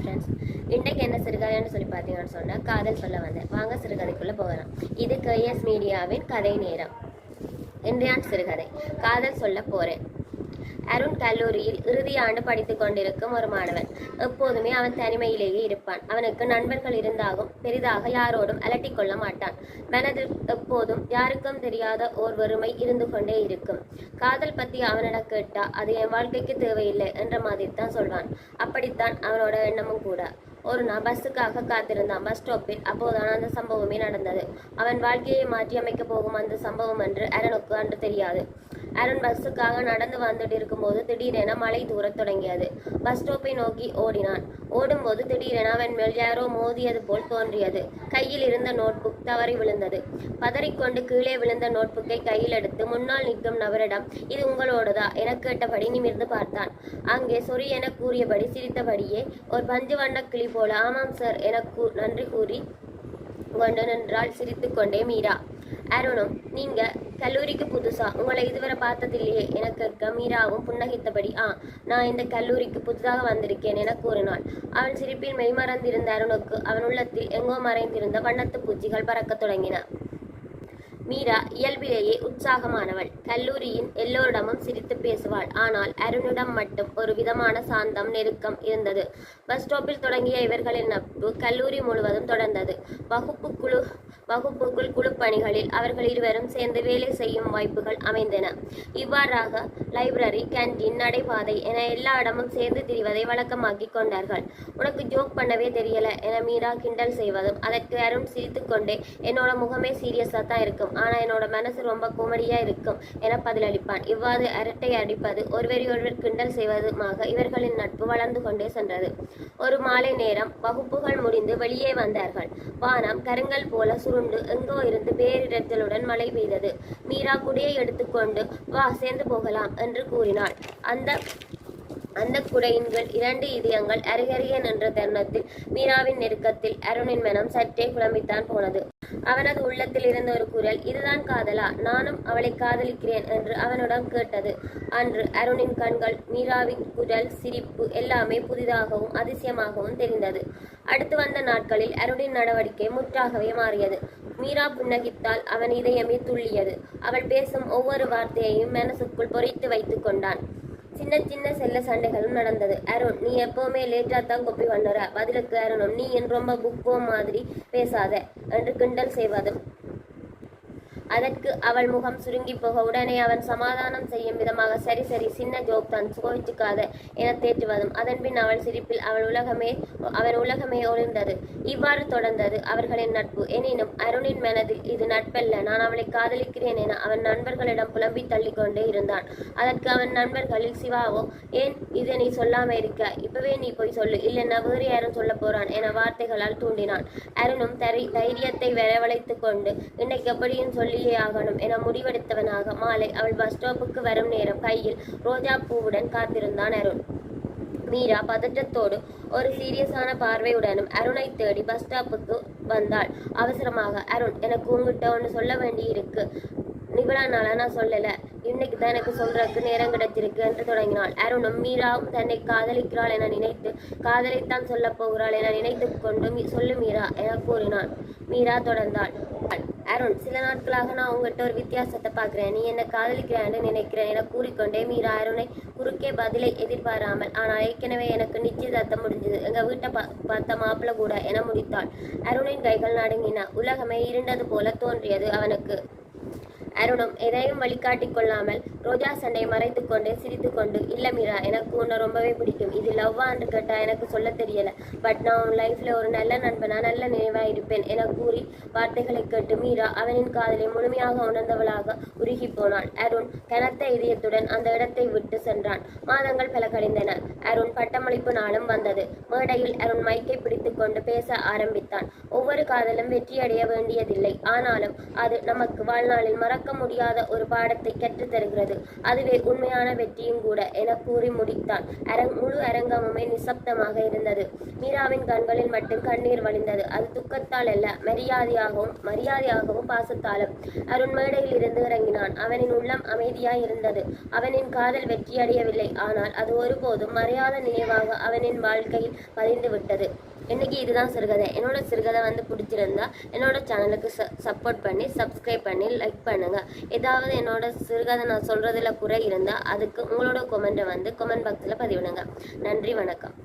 Hi friends இன்றைக்கு என்ன சிறுகதைன்னு சொல்லி பார்த்தீங்கன்னு சொன்னால் காதல் சொல்ல வந்தேன். வாங்க சிறுகதைக்குள்ளே போகலாம். இது கேஎஸ் மீடியாவின் கதை நேரம். இன்றையான் சிறுகதை. காதல் சொல்ல போகிறேன் அருண் கல்லூரியில் இறுதி ஆண்டு படித்துக் கொண்டிருக்கும் ஒரு மாணவன். எப்போதுமே அவன் தனிமையிலேயே இருப்பான். அவனுக்கு நண்பர்கள் இருந்தாலும் பெரிதாக யாரோடும் அலட்டிக் கொள்ள மாட்டான். மனதில் எப்போதும் யாருக்கும் தெரியாத ஓர் வறுமை இருந்து கொண்டே இருக்கும். காதல் பத்தி அவனிடம் கேட்டா அது என் வாழ்க்கைக்கு தேவையில்லை என்ற மாதிரி தான் சொல்வான். அப்படித்தான் அவனோட எண்ணமும் கூட. ஒரு நாள் பஸ்ஸுக்காக காத்திருந்தான். பஸ் ஸ்டாப்பில் அப்போதான் அந்த சம்பவமே நடந்தது. அவன் வாழ்க்கையை மாற்றி அமைக்க போகும் அந்த சம்பவம் என்று அரணுக்கு அன்று தெரியாது. அருண் பஸ்ஸுக்காக நடந்து வந்துட்டு இருக்கும்போது திடீரென மழை தூரத் தொடங்கியது. பஸ் ஸ்டாப்பை நோக்கி ஓடினான். ஓடும்போது திடீரென அவன் மேல் யாரோ மோதியது போல் தோன்றியது. கையில் இருந்த நோட்புக் தவறி விழுந்தது. பதறிக்கொண்டு கீழே விழுந்த நோட்புக்கை கையில் எடுத்து முன்னால் நிற்கும் நபரிடம் இது உங்களோடதா? என கேட்டபடி நிமிர்ந்து பார்த்தான். அங்கே சொறி என கூறியபடி சிரித்தபடியே ஒரு பஞ்சு வண்ண கிளி போல. ஆமாம் சார் என கூ- நன்றி கூறி கொண்டு நின்றாள் சிரித்துக்கொண்டே மீரா. அருணும் நீங்க கல்லூரிக்கு புதுசா? உங்களை இதுவரை பார்த்ததில்லையே. எனக்கு கமீராவும் மீராவும் புன்னகைத்தபடி ஆ நான் இந்த கல்லூரிக்கு புதுசாக வந்திருக்கேன். என கூறினாள் அவன் சிரிப்பில் மெய்மறந்திருந்த அருணுக்கு அவன் உள்ளத்தில் எங்கோ மறைந்திருந்த வண்ணத்து பூச்சிகள் பறக்கத் தொடங்கின. மீரா இயல்பிலேயே உற்சாகமானவள். கல்லூரியின் எல்லோரிடமும் சிரித்து பேசுவாள். ஆனால் அருணிடம் மட்டும் ஒரு விதமான சாந்தம் நெருக்கம் இருந்தது. பஸ் ஸ்டாப்பில் தொடங்கிய இவர்களின் நட்பு கல்லூரி முழுவதும் தொடர்ந்தது. வகுப்பு குழு வகுப்புக்குள் குழுப்பணிகளில் அவர்கள் இருவரும் சேர்ந்து வேலை செய்யும் வாய்ப்புகள் அமைந்தன. இவ்வாறாக லைப்ரரி கேண்டீன் நடைபாதை என எல்லா இடமும் சேர்ந்து திரிவதை வழக்கமாக்கி கொண்டார்கள். உனக்கு ஜோக் பண்ணவே தெரியல என மீரா கிண்டல் செய்வதும் அதற்கு அருண் சிரித்துக்கொண்டே என்னோட முகமே சீரியஸாக தான் இருக்கும். ஆனால் என்னோட மனசு ரொம்ப காமெடியா இருக்கும். என பதிலளிப்பான் இவ்வாறு அரட்டை அடிப்பது ஒருவரையொருவர் கிண்டல் செய்வதுமாக இவர்களின் நட்பு வளர்ந்து கொண்டே சென்றது. ஒரு மாலை நேரம் வகுப்புகள் முடிந்து வெளியே வந்தார்கள். வானம் கருங்கல் போல சுருண்டு எங்கோ இருந்து பேரிடத்துடன் மழை பெய்தது. மீரா குடியை எடுத்துக்கொண்டு வா சேர்ந்து போகலாம் என்று கூறினாள். அந்த அந்த குடையின்கள் இரண்டு இதயங்கள் அருகருகே நின்ற தருணத்தில் மீராவின் நெருக்கத்தில் அருணின் மனம் சற்றே குழம்பித்தான் போனது. அவனது உள்ளத்தில் இருந்த ஒரு குரல் இதுதான் காதலா? நானும் அவளை காதலிக்கிறேன் என்று அவனிடம் கேட்டது. அன்று அருணின் கண்கள் மீராவின் குரல் சிரிப்பு எல்லாமே புதிதாகவும் அதிசயமாகவும் தெரிந்தது. அடுத்து வந்த நாட்களில் அருணின் நடவடிக்கை முற்றாகவே மாறியது. மீரா புன்னகித்தால் அவன் இதயமே துள்ளியது. அவள் பேசும் ஒவ்வொரு வார்த்தையையும் மனசுக்குள் பொறித்து வைத்துக் கொண்டான். சின்ன சின்ன செல்ல சண்டைகளும் நடந்தது. அருண் நீ எப்பவுமே லேட்டாக தான் கொப்பி பண்ணுற பதிலுக்கு அருணும் நீ என் ரொம்ப புக்கோ மாதிரி பேசாத. என்று கிண்டல் செய்வதும் அதற்கு அவள் முகம் சுருங்கி போக உடனே அவன் சமாதானம் செய்யும் விதமாக சரி சரி சின்ன ஜோக் தான் சுகோவிச்சுக்காத என தேற்றுவதும். அதன்பின் அவள் சிரிப்பில் அவள் உலகமே அவன் உலகமே ஒளிர்ந்தது. இவ்வாறு தொடர்ந்தது அவர்களின் நட்பு. எனினும் அருணின் மனதில் இது நட்பல்ல நான் அவளை காதலிக்கிறேன் என அவன் நண்பர்களிடம் புலம்பி தள்ளிக்கொண்டே இருந்தான். அதற்கு அவன் நண்பர்களில் சிவாவோ ஏன் இதை நீ சொல்லாம இருக்க? இப்பவே நீ போய் சொல்லு. இல்லைன்னா வேறு யாரும் சொல்ல போறான் என வார்த்தைகளால் தூண்டினான். அருணும் தரி தைரியத்தை வரவழைத்துக் கொண்டு இன்னைக்கு எப்படியும் சொல்லி ஆகணும் என முடிவெடுத்தவனாக மாலை அவள் பஸ் ஸ்டாப்புக்கு வரும் நேரம் கையில் ரோஜா பூவுடன் காத்திருந்தான் அருண். மீரா பதற்றத்தோடு ஒரு சீரியஸான பார்வையுடனும் அருணை தேடி பஸ் ஸ்டாப்புக்கு வந்தாள். அவசரமாக அருண் எனக்கு உங்ககிட்ட ஒன்று சொல்ல வேண்டியிருக்கு. நிபுணனால நான் சொல்லல. இன்னைக்கு தான் எனக்கு சொல்றதுக்கு நேரம் கிடைச்சிருக்கு என்று தொடங்கினாள். அருணும் மீராவும் தன்னை காதலிக்கிறாள் என நினைத்து காதலித்தான் சொல்ல போகிறாள் என நினைத்து கொண்டு சொல்லு மீரா என கூறினான். மீரா தொடர்ந்தாள். அருண் சில நாட்களாக நான் அவங்ககிட்ட ஒரு வித்தியாசத்தை பார்க்குறேன். நீ என்னை காதலிக்கிறான்னு நினைக்கிறேன். என கூறிக்கொண்டே மீரா அருணை குறுக்கே பதிலை எதிர்பாராமல் ஆனால் ஏற்கனவே எனக்கு நிச்சயதார்த்தம் முடிஞ்சது. எங்கள் வீட்டை பா பார்த்த மாப்பிள்ள கூட என முடித்தாள். அருணின் கைகள் நடுங்கின. உலகமே இருண்டது போல தோன்றியது அவனுக்கு. அருணும் எதையும் வழிகாட்டிக் கொள்ளாமல் ரோஜா சண்டை மறைத்து கொண்டே சிரித்து கொண்டு இல்ல மீரா எனக்கு உன்னை ரொம்பவே பிடிக்கும். இது லவ்வான்னு கேட்டா எனக்கு சொல்ல தெரியல. பட் நான் உன் லைஃப்ல ஒரு நல்ல நண்பனா நல்ல நினைவா இருப்பேன் என கூறி வார்த்தைகளை கேட்டு மீரா அவனின் காதலை முழுமையாக உணர்ந்தவளாக உருகி போனாள். அருண் கனத்த இதயத்துடன் அந்த இடத்தை விட்டு சென்றான். மாதங்கள் பல கழிந்தன அருண் பட்டமளிப்பு நாளும் வந்தது. மேடையில் அருண் மைக்கை பிடித்துக் கொண்டு பேச ஆரம்பித்தான். ஒவ்வொரு காதலும் வெற்றியடைய வேண்டியதில்லை. ஆனாலும் அது நமக்கு வாழ்நாளில் மறக்க மறக்க முடியாத ஒரு பாடத்தை கற்றுத்தருகிறது அதுவே உண்மையான வெற்றியும் கூட என கூறி முடித்தான். அரங் முழு அரங்கமுமே நிசப்தமாக இருந்தது. மீராவின் கண்களில் மட்டும் கண்ணீர் வழிந்தது. அது துக்கத்தால் அல்ல மரியாதையாகவும் மரியாதையாகவும் பாசத்தாலும். அருண் மேடையில் இருந்து இறங்கினான். அவனின் உள்ளம் அமைதியாய் இருந்தது. அவனின் காதல் வெற்றியடையவில்லை ஆனால் அது ஒருபோதும் மறையாத நினைவாக அவனின் வாழ்க்கையில் பதிந்து விட்டது. இன்னைக்கு இதுதான் சிறுகதை. என்னோட சிறுகதை வந்து பிடிச்சிருந்தா என்னோட சேனலுக்கு சப்போர்ட் பண்ணி சப்ஸ்கிரைப் பண்ணி லைக் பண்ணுங்க ஏதாவது என்னோட சிறுகதை நான் சொல்றதுல குறை இருந்தா அதுக்கு உங்களோட கொமெண்ட்டை வந்து கொமெண்ட் பாக்ஸில் பதிவிடுங்க. நன்றி வணக்கம்.